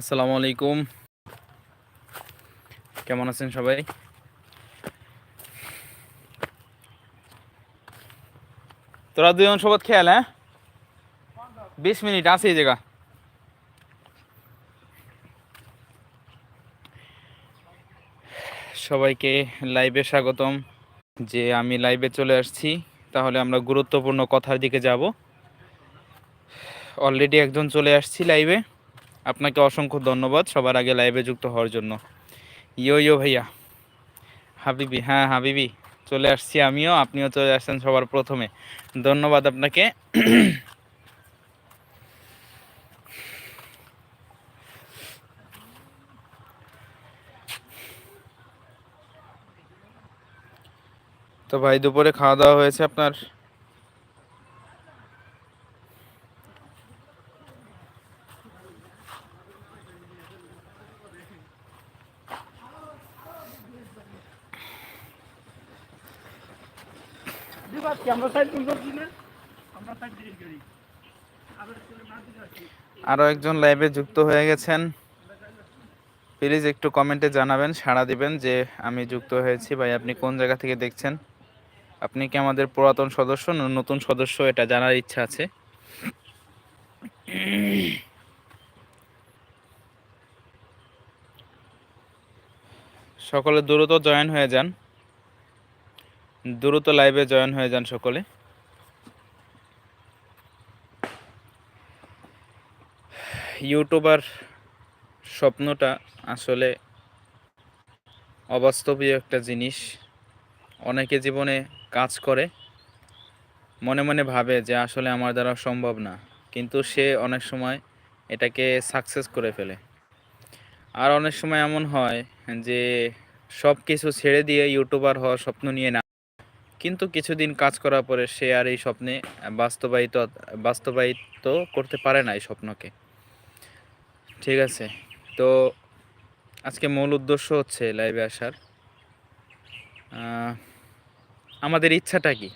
আসসালামু আলাইকুম। কেমন আছেন সবাই? তোরা দুজন সবত খেয়াল হ্যাঁ? বিশ মিনিট আছে এই জায়গা। সবাইকে লাইভে স্বাগতম। যে আমি লাইভে চলে আসছি, তাহলে আমরা গুরুত্বপূর্ণ কথার দিকে যাব। অলরেডি একজন চলে আসছি লাইভে। আপনাকে অসংখ্য ধন্যবাদ সবার আগে লাইভে যুক্ত হওয়ার জন্য। ইয়ো ইয়ো ভাইয়া। হাবিবি হ্যাঁ হাবিবি, চলে আসছি আমিও, আপনিও চলে আসছেন সবার প্রথমে। ধন্যবাদ আপনাকে। তো ভাই, দুপুরে খাওয়া দাওয়া হয়েছে আপনার? আরও একজন লাইভে যুক্ত হয়ে গেছেন। প্লিজ একটু কমেন্টে জানাবেন সাড়া দিবেন যে আমি যুক্ত হয়েছি। ভাই আপনি কোন জায়গা থেকে দেখছেন? আপনি কি আমাদের পুরাতন সদস্য না নতুন সদস্য? এটা জানার ইচ্ছা আছে। সকলে দ্রুত জয়েন হয়ে যান। দ্রুত লাইভে জয়েন হয়ে যান সকলে। ইউটিউবার স্বপ্নটা আসলে অবাস্তবীয় একটা জিনিস। অনেকে জীবনে কাজ করে, মনে মনে ভাবে যে আসলে আমার দ্বারা সম্ভব না, কিন্তু সে অনেক সময় এটাকে সাকসেস করে ফেলে। আর অনেক সময় এমন হয় যে সব কিছু ছেড়ে দিয়ে ইউটিউবার হওয়ার স্বপ্ন নিয়ে কিন্তু কিছুদিন কাজ করার পরে সে আর এই স্বপ্নে বাস্তবায়িত বাস্তবায়িত করতে পারে না এই স্বপ্নকে। ঠিক আছে? তো আজকে মূল উদ্দেশ্য হচ্ছে লাইভে আসার। আমাদের ইচ্ছাটা কি?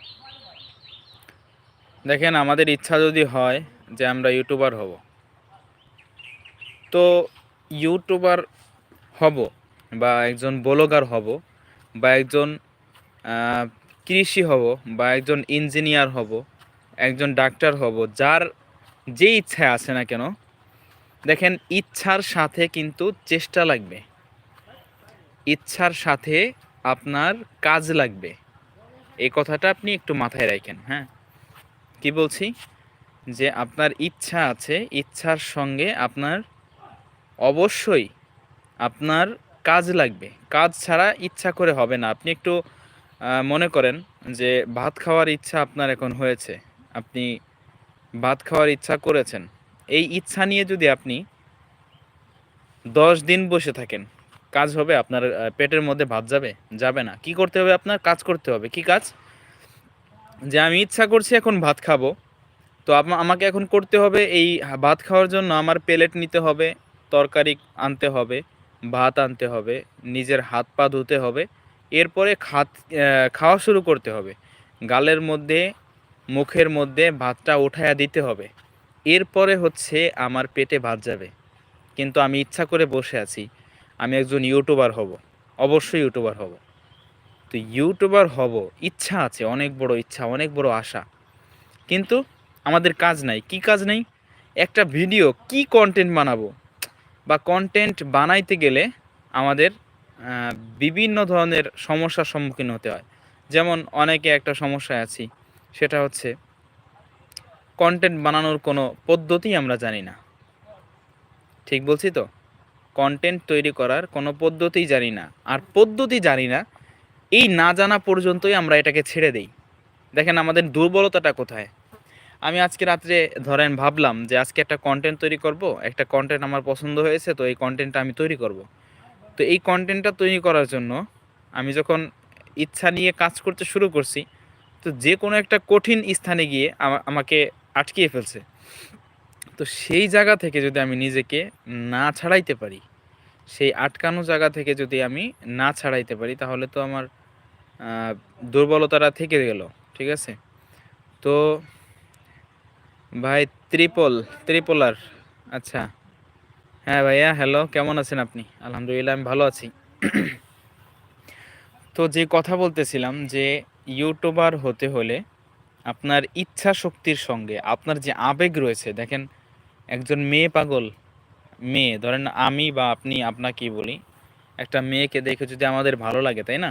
দেখেন, আমাদের ইচ্ছা যদি হয় যে আমরা ইউটিউবার হব। তো ইউটিউবার হব বা একজন ব্লগার হব বা একজন কৃষি হব বা একজন ইঞ্জিনিয়ার হব, একজন ডাক্তার হব, যার যে ইচ্ছা আছে না কেন, দেখেন ইচ্ছার সাথে কিন্তু চেষ্টা লাগবে। ইচ্ছার সাথে আপনার কাজ লাগবে। এই কথাটা আপনি একটু মাথায় রাখেন হ্যাঁ? কি বলছি? যে আপনার ইচ্ছা আছে, ইচ্ছার সঙ্গে আপনার অবশ্যই আপনার কাজ লাগবে। কাজ ছাড়া ইচ্ছা করে হবে না। আপনি একটু মনে করেন যে ভাত খাওয়ার ইচ্ছা আপনার এখন হয়েছে। আপনি ভাত খাওয়ার ইচ্ছা করেছেন। এই ইচ্ছা নিয়ে যদি আপনি দশ দিন বসে থাকেন, কাজ হবে আপনার পেটের মধ্যে ভাত যাবে? যাবে না। কি করতে হবে আপনার? কাজ করতে হবে। কি কাজ? যে আমি ইচ্ছা করছি এখন ভাত খাব। তো আমাকে এখন করতে হবে এই ভাত খাওয়ার জন্য আমার প্লেট নিতে হবে, তরকারি আনতে হবে, ভাত আনতে হবে, নিজের হাত পা ধুতে হবে। এরপরে খাওয়া শুরু করতে হবে। গালের মধ্যে, মুখের মধ্যে ভাতটা উঠায়া দিতে হবে। এরপরে হচ্ছে আমার পেটে ভাত যাবে। কিন্তু আমি ইচ্ছা করে বসে আছি। আমি একজন ইউটিউবার হব। অবশ্যই ইউটিউবার হব। তো ইউটিউবার হব, ইচ্ছা আছে, অনেক বড় ইচ্ছা, অনেক বড় আশা। কিন্তু আমাদের কাজ নাই। কি কাজ নাই? একটা ভিডিও, কি কন্টেন্ট বানাবো? বা কন্টেন্ট বানাইতে গেলে আমাদের বিভিন্ন ধরনের সমস্যার সম্মুখীন হতে হয়। যেমন অনেকে একটা সমস্যায় আছি, সেটা হচ্ছে কন্টেন্ট বানানোর কোনো পদ্ধতি আমরা জানি না। ঠিক বলছি তো? কন্টেন্ট তৈরি করার কোনো পদ্ধতিই জানি না। আর পদ্ধতি জানি না, এই না জানা পর্যন্তই আমরা এটাকে ছেড়ে দেই। দেখেন আমাদের দুর্বলতাটা কোথায়? আমি আজকে রাত্রে ধরেন ভাবলাম যে আজকে একটা কন্টেন্ট তৈরি করব, একটা কন্টেন্ট আমার পছন্দ হয়েছে, তো এই কন্টেন্টটা আমি তৈরি করব। তো এই কন্টেন্টটা তৈরি করার জন্য আমি যখন ইচ্ছা নিয়ে কাজ করতে শুরু করছি, তো যে কোনো একটা কঠিন স্থানে গিয়ে আমা- আমাকে আটকিয়ে ফেলছে। তো সেই জায়গা থেকে যদি আমি নিজেকে না ছাড়াইতে পারি, সেই আটকানো জায়গা থেকে যদি আমি না ছাড়াইতে পারি, তাহলে তো আমার দুর্বলতাটা থেকে গেল, ঠিক আছে? তো ভাই ত্রিপল ত্রিপলার আচ্ছা। হ্যাঁ ভাইয়া হ্যালো কেমন আছেন আপনি? আলহামদুলিল্লাহ, আমি ভালো আছি। তো যে কথা বলতেছিলাম যে ইউটিউবার হতে হলে আপনার ইচ্ছা শক্তির সঙ্গে, আপনার যে আবেগ রয়েছে, দেখেন একজন মেয়ে পাগল, মেয়ে, ধরেন আমি বা আপনি, আপনাকেই বলি, একটা মেয়েকে দেখে যদি আমাদের ভালো লাগে, তাই না?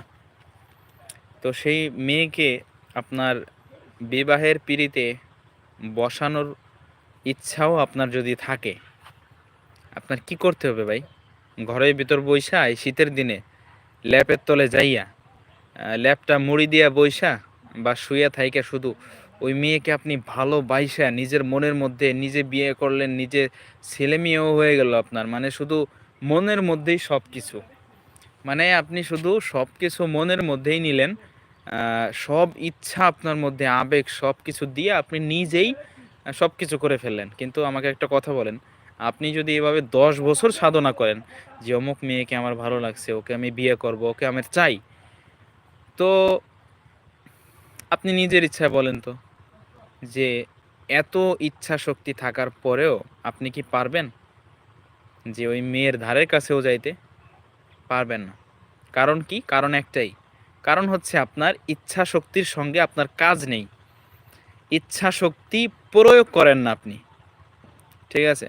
তো সেই মেয়েকে আপনার বিবাহের পিড়িতে বসানোর ইচ্ছাও আপনার যদি থাকে আপনার কি করতে হবে ভাই? ঘরের ভিতর বইসা, এই শীতের দিনে ল্যাপের তলে যাইয়া ল্যাপটা মুড়ি দিয়া বইসা বা শুয়ে থাইকা শুধু ওই মেয়েকে আপনি ভালো বাইসা নিজের মনের মধ্যে নিজে বিয়ে করলেন, নিজে ছেলে মেয়েও হয়ে গেল আপনার। মানে শুধু মনের মধ্যেই সব কিছু মানে আপনি শুধু সব কিছু মনের মধ্যেই নিলেন সব ইচ্ছা আপনার মধ্যে আবেগ সব কিছু দিয়ে আপনি নিজেই সব কিছু করে ফেললেন। কিন্তু আমাকে একটা কথা বলেন আপনি যদি এভাবে দশ বছর সাধনা করেন যে অমুক মেয়েকে আমার ভালো লাগছে, ওকে আমি বিয়ে করব, ওকে আমি চাই, তো আপনি নিজের ইচ্ছা বলেন তো যে এত ইচ্ছা শক্তি থাকার পরেও আপনি কি পারবেন? যে ওই মেয়ের ধারের কাছেও যাইতে পারবেন না। কারণ কি? কারণ একটাই। কারণ হচ্ছে আপনার ইচ্ছা শক্তির সঙ্গে আপনার কাজ নেই। ইচ্ছা শক্তি প্রয়োগ করেন না আপনি। ঠিক আছে?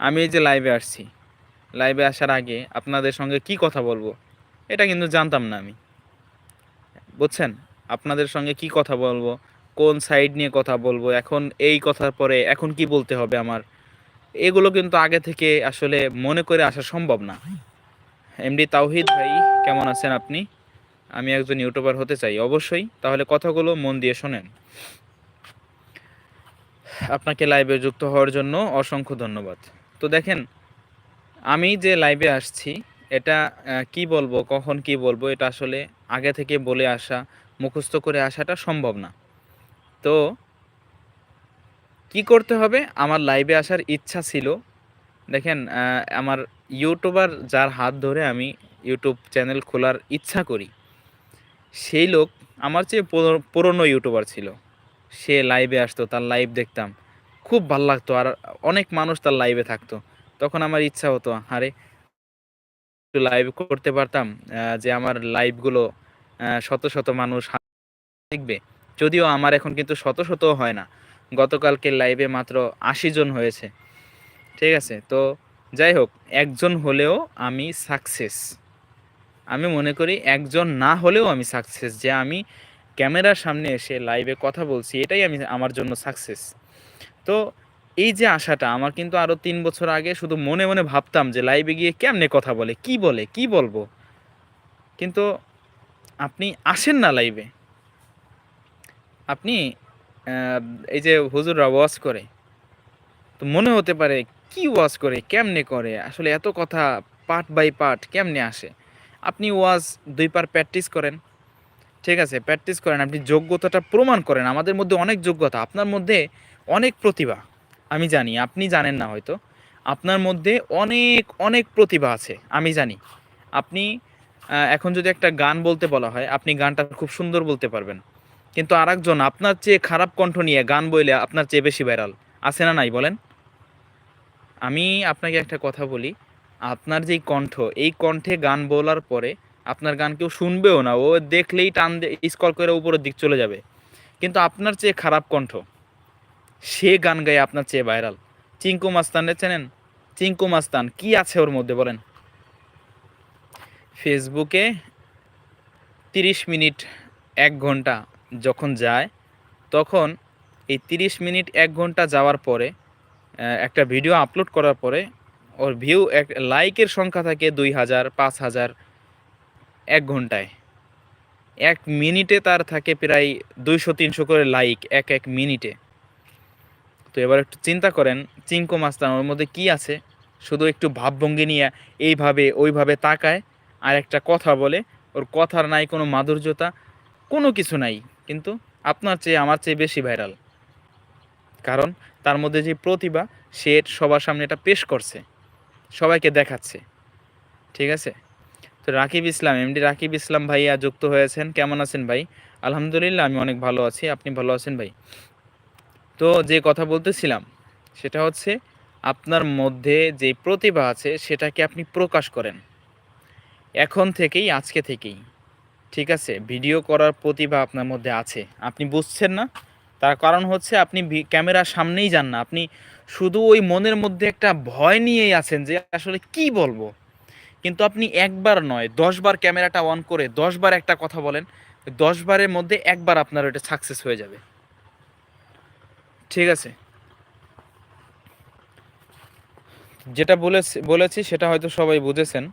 আমি এই যে লাইভে আসছি। লাইভে আসার আগে আপনাদের সঙ্গে কি কথা বলব, এটা কিন্তু জানতাম না আমি। বুঝছেন? আপনাদের সঙ্গে কি কথা বলব, কোন সাইড নিয়ে কথা বলব, এখন এই কথার পরে এখন কি বলতে হবে আমার? এগুলো কিন্তু আগে থেকে আসলে মনে করে আসা সম্ভব না। এমডি তাওহিদ ভাই, কেমন আছেন আপনি? আমি একজন ইউটিউবার হতে চাই, অবশ্যই। তাহলে কথাগুলো মন দিয়ে শোনেন। আপনাকে লাইভে যুক্ত হওয়ার জন্য অসংখ্য ধন্যবাদ। তো দেখেন, আমি যে লাইভে আসছি, এটা কি বলব, কখন কি বলব, এটা আসলে আগে থেকে বলে আসা, মুখস্থ করে আসাটা সম্ভব না। তো, কি করতে হবে? আমার লাইভে আসার ইচ্ছা ছিল। দেখেন আমার ইউটিউবার যার হাত ধরে আমি ইউটিউব চ্যানেল খোলার ইচ্ছা করি, সেই লোক আমার চেয়ে পুরো- পুরনো ইউটিউবার ছিল। সে লাইভে আসতো, তার লাইভ দেখতাম। খুব ভালো লাগতো আর অনেক মানুষ তার লাইভে থাকতো। তখন আমার ইচ্ছা হতো, আরে, একটু লাইভ করতে পারতাম যে আমার লাইভগুলো শত শত মানুষ দেখবে। যদিও আমার এখন কিন্তু শত শত হয় না। গতকালকে লাইভে মাত্র আশি জন হয়েছে। ঠিক আছে? তো যাই হোক, একজন হলেও আমি সাকসেস আমি মনে করি একজন না হলেও আমি সাকসেস যে আমি ক্যামেরার সামনে এসে লাইভে কথা বলছি, এটাই আমি আমার জন্য সাকসেস তো এই যে আশাটা, আমার কিন্তু আরও তিন বছর আগে শুধু মনে মনে ভাবতাম যে লাইভে গিয়ে কেমনে কথা বলে, কি বলে, কি বলব? কিন্তু আপনি আসেন না লাইভে আপনি এই যে হুজুররা ওয়াজ করে, তো মনে হতে পারে কি ওয়াজ করে, কেমনে করে, আসলে এত কথা পার্ট বাই পার্ট কেমনে আসে? আপনি ওয়াজ দুই পার প্র্যাকটিস করেন, ঠিক আছে? প্র্যাকটিস করেন, আপনি যোগ্যতাটা প্রমাণ করেন। আমাদের মধ্যে অনেক যোগ্যতা, আপনার মধ্যে অনেক প্রতিভা, আমি জানি, আপনি জানেন না হয়তো। আপনার মধ্যে অনেক অনেক প্রতিভা আছে, আমি জানি। আপনি এখন যদি একটা গান বলতে বলা হয়, আপনি গানটা খুব সুন্দর বলতে পারবেন। কিন্তু আরেকজন, আপনার চেয়ে খারাপ কণ্ঠ নিয়ে গান বইলে আপনার চেয়ে বেশি ভাইরাল আছে না নাই বলেন? আমি আপনাকে একটা কথা বলি, আপনার যেই কণ্ঠ, এই কণ্ঠে গান বলার পরে আপনার গান কেউ শুনবেও না, ও দেখলেই টান স্কল করে উপরের দিক চলে যাবে। কিন্তু আপনার চেয়ে খারাপ কণ্ঠ সে গান গায়ে আপনার চেয়ে ভাইরাল চিঙ্কু মাস্তানের চেনেন? চিঙ্কু মাস্তান, কি আছে ওর মধ্যে বলেন? ফেসবুকে তিরিশ মিনিট এক ঘণ্টা যখন যায়, তখন এই তিরিশ মিনিট এক ঘণ্টা যাওয়ার পরে একটা ভিডিও আপলোড করার পরে, ওর ভিউ এক লাইকের সংখ্যা থাকে দুই হাজার, পাঁচ হাজার এক ঘন্টায়। এক মিনিটে তার থাকে প্রায় দুইশো, তিনশো করে লাইক এক এক মিনিটে। তো এবার একটু চিন্তা করেন চিঙ্কো মাস্তান ওর মধ্যে কি আছে? শুধু একটু ভাবভঙ্গি নিয়ে এইভাবে, ওইভাবে তাকায়, আর একটা কথা বলে, ওর কথার নাই কোনো মাধুর্যতা, কোনো কিছু নাই। কিন্তু আপনার চেয়ে, আমার চেয়ে বেশি ভাইরাল। কারণ তার মধ্যে যে প্রতিভা, সে সবার সামনে এটা পেশ করছে, সবাইকে দেখাচ্ছে। ঠিক আছে? তো রাকিব ইসলাম, এমডি রাকিব ইসলাম ভাইয়া যুক্ত হয়েছেন। কেমন আছেন ভাই? আলহামদুলিল্লাহ, আমি অনেক ভালো আছি। আপনি ভালো আছেন ভাই? তো যে কথা বলতেছিলাম, সেটা হচ্ছে আপনার মধ্যে যে প্রতিভা আছে, সেটাকে আপনি প্রকাশ করেন। এখন থেকেই, আজকে থেকেই। ঠিক আছে? ভিডিও করার প্রতিভা আপনার মধ্যে আছে। আপনি বুঝছেন না? তার কারণ হচ্ছে, আপনি ক্যামেরার সামনেই যান না। আপনি শুধু ওই মনের মধ্যে একটা ভয় নিয়েই আছেন যে, আসলে কি বলব? কিন্তু আপনি একবার নয়, দশবার ক্যামেরাটা অন করে, দশবার একটা কথা বলেন, দশবারের মধ্যে একবার আপনার ওটা সাকসেস হয়ে যাবে। ঠিক আছে। যেটা বলেছি সেটা হয়তো সবাই বুঝেছেন।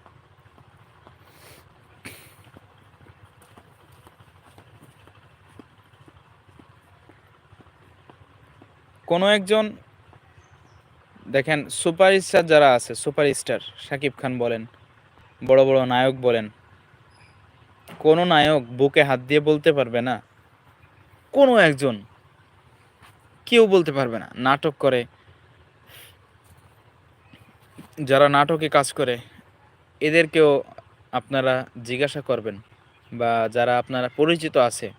কোনো একজন, দেখেন সুপারস্টার যারা আছে, সুপারস্টার শাকিব খান বলেন, বড় বড় নায়ক বলেন, কোনো নায়ক বুকে হাত দিয়ে বলতে পারবে না। কোনো একজন কেউ বলতে পারবে না। নাটক করে। যারা নাটকে কাজ করে, এদেরকেও আপনারা জিজ্ঞাসা করবেন বা যারা আপনারা পরিচিত আছে,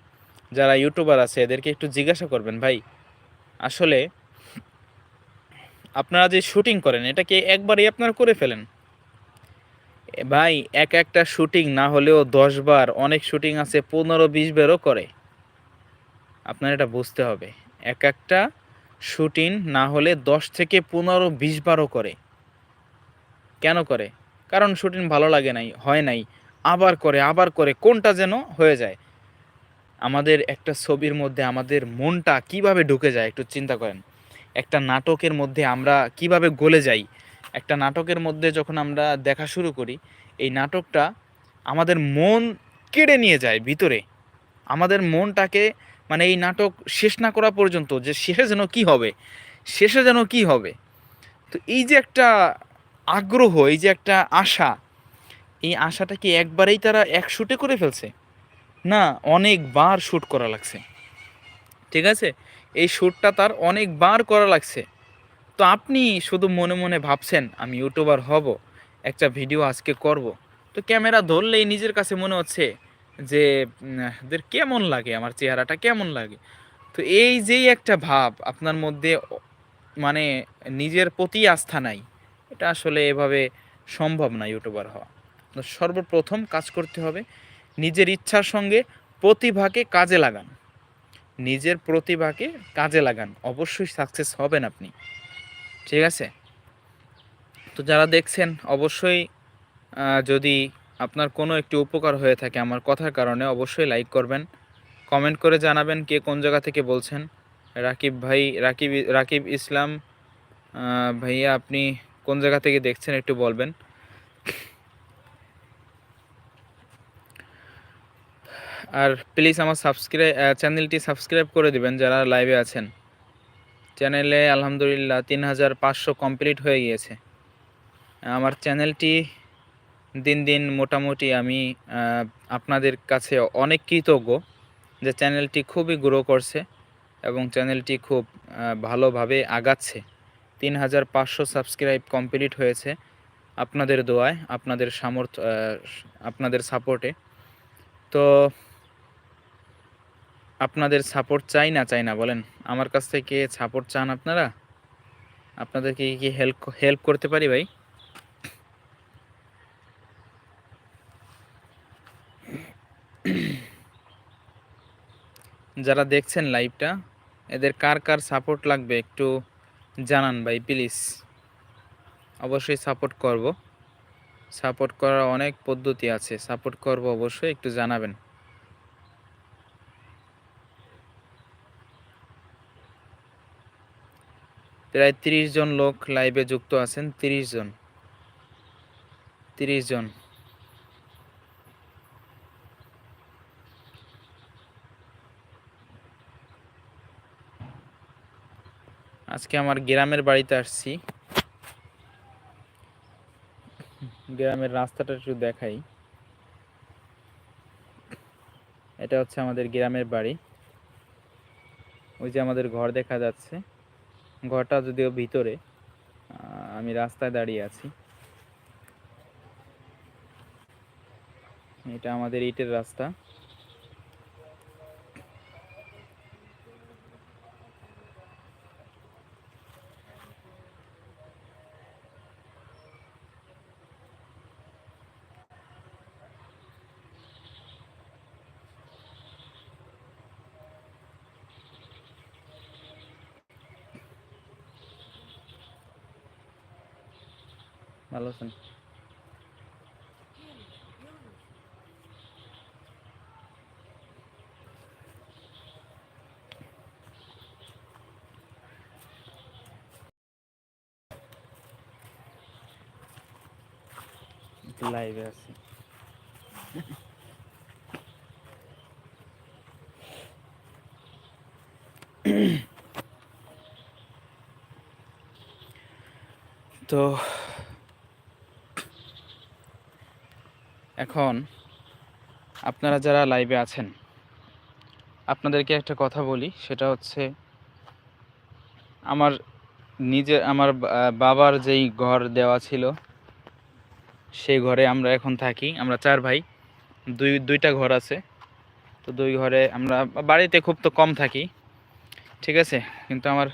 যারা ইউটিউবার আছে, এদেরকে একটু জিজ্ঞাসা করবেন, ভাই, আসলে আপনারা যে শুটিং করেন এটাকে একবারই আপনারা করে ফেলেন? ভাই, এক একটা শুটিং না হলেও দশ বার অনেক শুটিং আছে, পনেরো, বিশ বারও করে। আপনার এটা বুঝতে হবে। এক একটা শুটিং না হলে দশ থেকে পনেরো, বিশ বারও করে। কেন করে? কারণ শুটিং ভালো লাগে নাই, হয় নাই। আবার করে আবার করে, কোনটা যেন হয়ে যায়। আমাদের একটা ছবির মধ্যে আমাদের মনটা কীভাবে ঢুকে যায়, একটু চিন্তা করেন। একটা নাটকের মধ্যে আমরা কীভাবে গলে যাই? একটা নাটকের মধ্যে যখন আমরা দেখা শুরু করি, এই নাটকটা আমাদের মন কেড়ে নিয়ে যায় ভিতরে। আমাদের মনটাকে মানে এই নাটক শেষ না করা পর্যন্ত যে শেষে যেন কি হবে, শেষে যেন কি হবে, তো এই যে একটা আগ্রহ, এই যে একটা আশা, এই আশাটা কি একবারেই তারা এক শুটে করে ফেলছে। না, অনেকবার শ্যুট করা লাগছে। ঠিক আছে? এই শ্যুটটা তার অনেকবার করা লাগছে। তো আপনি শুধু মনে মনে ভাবছেন, আমি ইউটিউবার হব, একটা ভিডিও আজকে করব। তো ক্যামেরা ধরলেই নিজের কাছে মনে হচ্ছে যে এদের কেমন লাগে, আমার চেহারাটা কেমন লাগে? তো এই যেই একটা ভাব আপনার মধ্যে মানে নিজের প্রতি আস্থা নাই, এটা আসলে এভাবে সম্ভব না ইউটিউবার হওয়া। সর্বপ্রথম কাজ করতে হবে, নিজের ইচ্ছার সঙ্গে প্রতিভাকে কাজে লাগান। নিজের প্রতিভাকে কাজে লাগান, অবশ্যই সাকসেস হবেন আপনি। ঠিক আছে? তো যারা দেখছেন, অবশ্যই যদি আপনার কোনো একটি উপকার হয়ে থাকে আমার কথার কারণে অবশ্যই লাইক করবেন। কমেন্ট করে জানাবেন কে কোন জায়গা থেকে বলছেন। রাকিব ভাই, রাকিব রাকিব ইসলাম ভাইয়া আপনি কোন জায়গা থেকে দেখছেন একটু বলবেন। আর প্লিজ আমার সাবস্ক্রাইব চ্যানেলটি সাবস্ক্রাইব করে দিবেন যারা লাইভে আছেন। চ্যানেলে আলহামদুলিল্লাহ তিন হাজার পাঁচশো কমপ্লিট হয়ে গিয়েছে। আমার চ্যানেলটি দিন দিন মোটামুটি আমি আপনাদের কাছে অনেক কৃতজ্ঞ যে চ্যানেলটি খুবই গ্রো করছে এবং চ্যানেলটি খুব ভালোভাবে আগাচ্ছে। তিন হাজার পাঁচশো সাবস্ক্রাইব কমপ্লিট হয়েছে আপনাদের দোয়ায়, আপনাদের সামর্থ্য আপনাদের সাপোর্টে তো আপনাদের সাপোর্ট চাই না চাই না বলেন? আমার কাছ থেকে সাপোর্ট চান আপনারা? আপনাদেরকে কি হেল্প হেল্প করতে পারি ভাই? যারা দেখছেন লাইভটা, এদের কার কার সাপোর্ট লাগবে একটু জানান ভাই প্লিজ অবশ্যই সাপোর্ট করব। সাপোর্ট করার অনেক পদ্ধতি আছে সাপোর্ট করব অবশ্যই, একটু জানাবেন। প্রায় তিরিশ জন লোক লাইভে যুক্ত আছেন, তিরিশ জন। তিরিশ জন। আজকে আমার গ্রামের বাড়িতে আসছি। গ্রামের রাস্তাটা একটু দেখাই। এটা হচ্ছে আমাদের গ্রামের বাড়ি। ওই যে আমাদের ঘর দেখা যাচ্ছে। ঘরটা যদিও ভিতরে আমি রাস্তায় দাঁড়িয়ে আছি। এটা আমাদের ইটের রাস্তা। ভালো আছেন? লাইভে আছি। তো এখন আপনারা যারা লাইভে আছেন, আপনাদেরকে একটা কথা বলি, সেটা হচ্ছে আমার নিজে, আমার বাবার যেই ঘর দেওয়া ছিল, সেই ঘরে আমরা এখন থাকি। আমরা চার ভাই, দুই, দুইটা ঘর আছে। তো দুই ঘরে আমরা বাড়িতে খুব তো কম থাকি, ঠিক আছে? কিন্তু আমার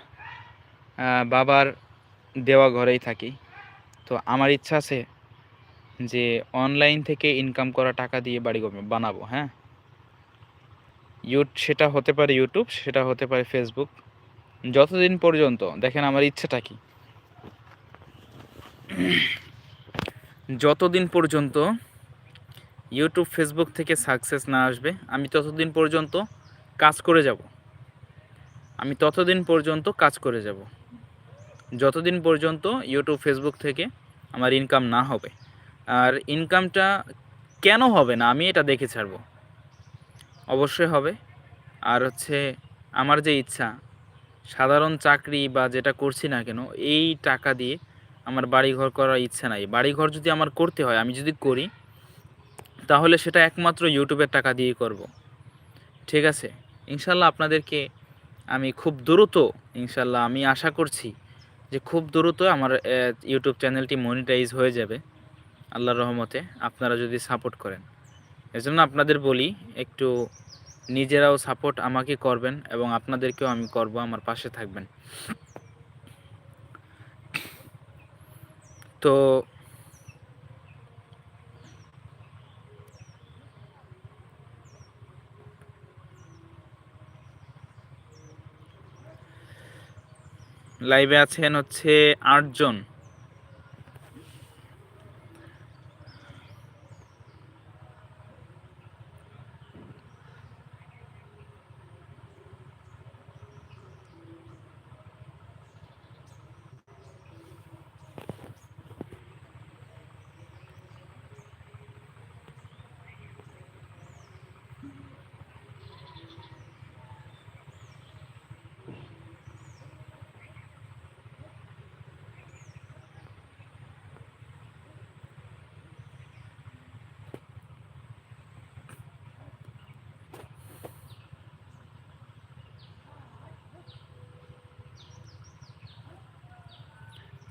বাবার দেওয়া ঘরেই থাকি। তো আমার ইচ্ছা আছে যে অনলাইন থেকে ইনকাম করা টাকা দিয়ে বাড়ি বানাবো হ্যাঁ? ইউট সেটা হতে পারে ইউটিউব সেটা হতে পারে ফেসবুক যতদিন পর্যন্ত, দেখেন আমার ইচ্ছাটা কি। যতদিন পর্যন্ত ইউটিউব ফেসবুক থেকে সাকসেস না আসবে, আমি ততদিন পর্যন্ত কাজ করে যাব। আমি ততদিন পর্যন্ত কাজ করে যাব। যতদিন পর্যন্ত ইউটিউব ফেসবুক থেকে আমার ইনকাম না হবে। আর ইনকামটা কেন হবে না? আমি এটা দেখে ছাড়বো। অবশ্যই হবে। আর হচ্ছে আমার যে ইচ্ছা, সাধারণ চাকরি বা যেটা করছি না কেন, এই টাকা দিয়ে আমার বাড়িঘর করার ইচ্ছা নাই। বাড়িঘর যদি আমার করতে হয়, আমি যদি করি, তাহলে সেটা একমাত্র ইউটিউবের টাকা দিয়েই করব। ঠিক আছে? ইনশাল্লাহ আপনাদেরকে আমি খুব দ্রুত, ইনশাল্লাহ আমি আশা করছি যে খুব দ্রুত আমার ইউটিউব চ্যানেলটি মনিটাইজ হয়ে যাবে। আল্লাহর রহমতে আপনারা যদি সাপোর্ট করেন। এজন্য আপনাদের বলি, একটু নিজেরাও সাপোর্ট আমাকে করবেন এবং আপনাদেরকেও আমি করব, আমার পাশে থাকবেন। তো লাইভে আছেন হচ্ছে আটজন।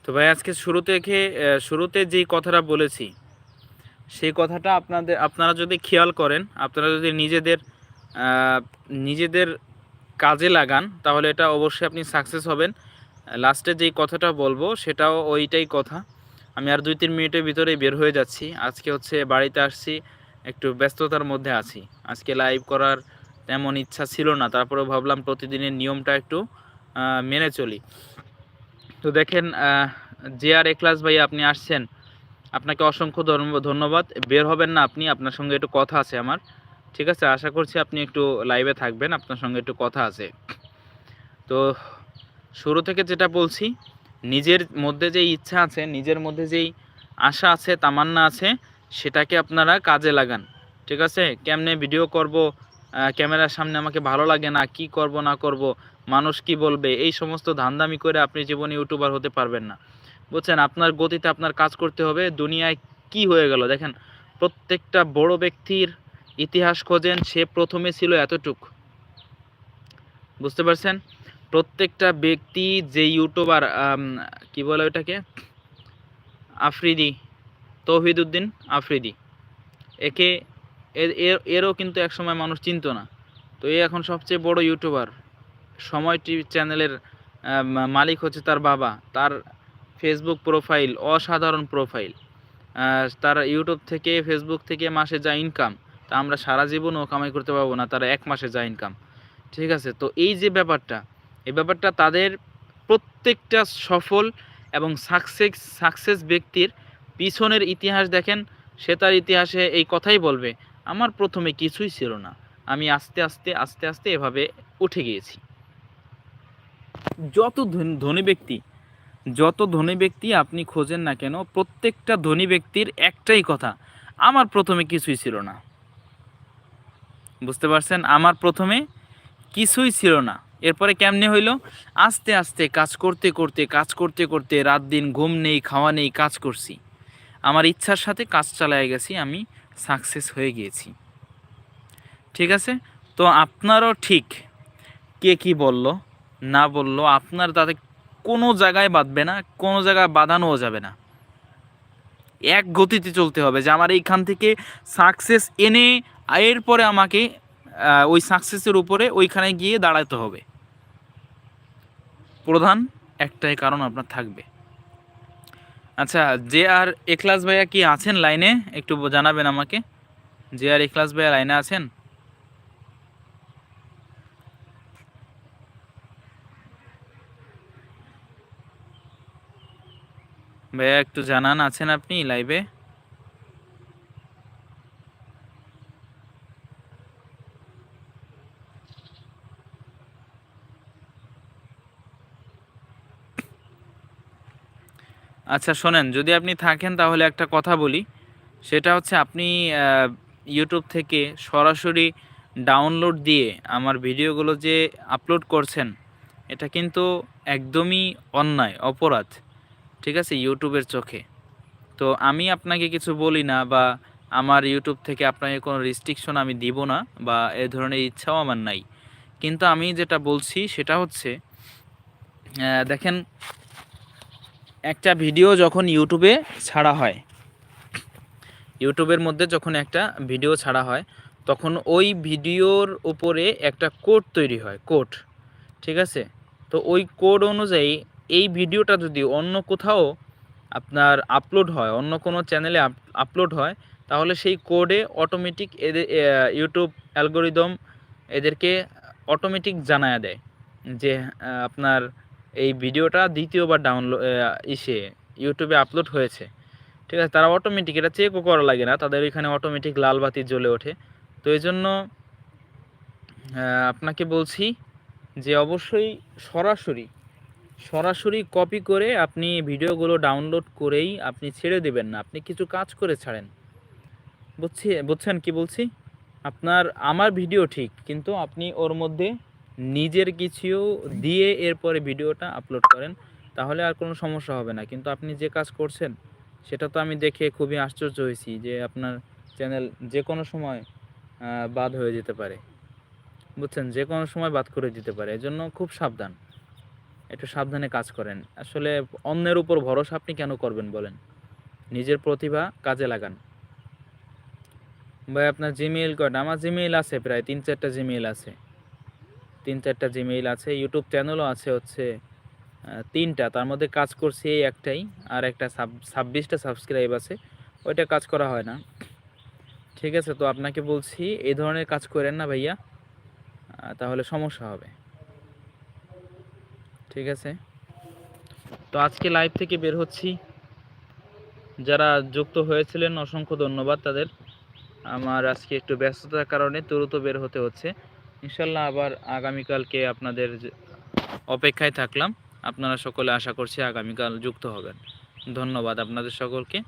তো ভাই, আজকে শুরু থেকে শুরুতে যেই কথাটা বলেছি, সেই কথাটা আপনাদের, আপনারা যদি খেয়াল করেন, আপনারা যদি নিজেদের নিজেদের কাজে লাগান, তাহলে এটা অবশ্যই আপনি সাকসেস হবেন। লাস্টে যেই কথাটা বলব, সেটাও ওইটাই কথা। আমি আর দুই, তিন মিনিটের ভিতরেই বের হয়ে যাচ্ছি। আজকে হচ্ছে বাড়িতে আসছি, একটু ব্যস্ততার মধ্যে আছি। আজকে লাইভ করার তেমন ইচ্ছা ছিল না, তারপরেও ভাবলাম প্রতিদিনের নিয়মটা একটু মেনে চলি। তো দেখেন জে আর এক্লাস ভাই আপনি আসছেন। আপনাকে অসংখ্য ধন্যবাদ। বের হবেন না আপনি, আপনার সঙ্গে একটু কথা আছে আমার। ঠিক আছে, আশা করছি আপনি একটু লাইভে থাকবেন, আপনার সঙ্গে একটু কথা আছে। তো শুরু থেকে যেটা বলছি, নিজের মধ্যে যেই ইচ্ছা আছে, নিজের মধ্যে যেই আশা আছে, তামান্না আছে, সেটাকে আপনারা কাজে লাগান। ঠিক আছে? কেমনে ভিডিও করব ক্যামেরার সামনে আমাকে ভালো লাগে না, কি করব, না করব মানুষ কি বলবে? এই সমস্ত ধান্দামি করে আপনি জীবনে ইউটিউবার হতে পারবেন না। বুঝছেন? আপনার গতিতে আপনার কাজ করতে হবে। দুনিয়ায় কি হয়ে গেল? দেখেন, প্রত্যেকটা বড় ব্যক্তির ইতিহাস খোঁজেন, সে প্রথমে ছিল এতটুক। বুঝতে পারছেন? প্রত্যেকটা ব্যক্তি যে ইউটিউবার কি বলে ওটাকে? আফ্রিদি, তৌহিদুদ্দিন আফ্রিদি। একে এর- এর- এরও কিন্তু একসময় মানুষ চিনত না। তো এ এখন সবচেয়ে বড় ইউটিউবার। সময় টিভি চ্যানেলের মালিক হচ্ছে তার বাবা। তার ফেসবুক প্রোফাইল অসাধারণ প্রোফাইল তার ইউটিউব থেকে ফেসবুক থেকে মাসে যা ইনকাম তা আমরা সারা জীবনও কামাই করতে পারব না, তার এক মাসে যা ইনকাম ঠিক আছে? তো এই যে ব্যাপারটা, এই ব্যাপারটা তাদের প্রত্যেকটা সফল এবং সাকসেস সাকসেস ব্যক্তির পিছনের ইতিহাস দেখেন, সে তার ইতিহাসে এই কথাই বলবে, আমার প্রথমে কিছুই ছিল না। আমি আস্তে আস্তে আস্তে আস্তে এভাবে উঠে গিয়েছি। যত ধন- ব্যক্তি, যত ধনী ব্যক্তি আপনি খোঁজেন না কেন, প্রত্যেকটা ধনী ব্যক্তির একটাই কথা, আমার প্রথমে কিছুই ছিল না। বুঝতে পারছেন? আমার প্রথমে কিছুই ছিল না। এরপরে কেমনে হইল? আস্তে আস্তে কাজ করতে করতে, কাজ করতে করতে রাত দিন ঘুম নেই, খাওয়া নেই, কাজ করছি। আমার ইচ্ছার সাথে কাজ চালায় গেছি, আমি সাকসেস হয়ে গিয়েছি। ঠিক আছে? তো আপনারও ঠিক কে কি বলল? না বলল আপনার তাতে কোনো জায়গায় বাঁধবে না, কোনো জায়গায় বাঁধানোও যাবে না। এক গতিতে চলতে হবে যে আমার এইখান থেকে সাকসেস এনে এরপরে আমাকে ওই সাকসেসের উপরে ওইখানে গিয়ে দাঁড়াতে হবে। প্রধান, একটাই কারণ আপনার থাকবে। আচ্ছা যে আর এখলাস ভাইয়া কি আছেন লাইনে? একটু জানাবেন আমাকে। যে আর এখলাস ভাইয়া লাইনে আছেন? ভাইয়া, একটু জানান, আছেন আপনি লাইভে আচ্ছা শোনেন, যদি আপনি থাকেন তাহলে একটা কথা বলি। সেটা হচ্ছে আপনি ইউটিউব থেকে সরাসরি ডাউনলোড দিয়ে আমার ভিডিওগুলো যে আপলোড করছেন, এটা কিন্তু একদমই অন্যায়, অপরাধ। ঠিক আছে? ইউটিউবের চোখে। তো আমি আপনাকে কিছু বলি না বা আমার ইউটিউব থেকে আপনাকে কোনো রিস্ট্রিকশন আমি দিব না বা এ ধরনের ইচ্ছাও আমার নাই। কিন্তু আমি যেটা বলছি সেটা হচ্ছে দেখেন, একটা ভিডিও যখন ইউটিউবে ছাড়া হয়, ইউটিউবের মধ্যে যখন একটা ভিডিও ছাড়া হয়, তখন ওই ভিডিওর উপরে একটা কোড তৈরি হয় কোড ঠিক আছে? তো ওই কোড অনুযায়ী এই ভিডিওটা যদি অন্য কোথাও আপনার আপলোড হয়, অন্য কোনো চ্যানেলে আপলোড হয়, তাহলে সেই কোডে অটোমেটিক এদের ইউটিউব অ্যালগোরিদম এদেরকে অটোমেটিক জানায়া দেয় যে আপনার এই ভিডিওটা দ্বিতীয়বার ডাউনলোড ইসে ইউটিউবে আপলোড হয়েছে। ঠিক আছে, তারা অটোমেটিক এটা চেকও করা লাগে না, তাদের এখানে অটোমেটিক লাল বাতি জ্বলে ওঠে। তো এই জন্য আপনাকে বলছি যে অবশ্যই সরাসরি সরাসরি কপি করে আপনি ভিডিওগুলো ডাউনলোড করেই আপনি ছেড়ে দেবেন না। আপনি কিছু কাজ করে ছাড়েন। বুঝছি? বুঝছেন কি বলছি? আপনার, আমার ভিডিও ঠিক, কিন্তু আপনি ওর মধ্যে নিজের কিছু দিয়ে এরপরে ভিডিওটা আপলোড করেন, তাহলে আর কোনো সমস্যা হবে না। কিন্তু আপনি যে কাজ করছেন, সেটা তো আমি দেখে খুবই আশ্চর্য হয়েছি যে আপনার চ্যানেল যে কোনো সময় বাদ হয়ে যেতে পারে। বুঝছেন? যে কোনো সময় বাদ করে দিতে পারে। এজন্য খুব সাবধান। একটু সাবধানে কাজ করেন। আসলে অন্যের উপর ভরসা আপনি কেন করবেন বলেন? নিজের প্রতিভা কাজে লাগান। ভাই, আপনার জিমেইল কয়টা? আমার জিমেইল আছে প্রায়, তিন চারটা জিমেইল আছে। তিন চারটা জিমেইল আছে ইউটিউব চ্যানেলও আছে হচ্ছে তিনটা। তার মধ্যে কাজ করছি এই একটাই, আর একটা সাব, ছাব্বিশটা সাবস্ক্রাইব আছে। ওইটা কাজ করা হয় না। ঠিক আছে, তো আপনাকে বলছি, এই ধরনের কাজ করেন না ভাইয়া তাহলে সমস্যা হবে। ঠিক আছে? তো আজকে লাইভ থেকে বের হচ্ছি। যারা যুক্ত হয়েছিলেন, অসংখ্য ধন্যবাদ তাদের। আমার আজকে একটু ব্যস্ততার কারণে দ্রুত বের হতে হচ্ছে। ইনশাল্লাহ আবার আগামীকালকে আপনাদের অপেক্ষায় থাকলাম। আপনারা সকলে আশা করছি আগামীকাল যুক্ত হবেন। ধন্যবাদ আপনাদের সকলকে।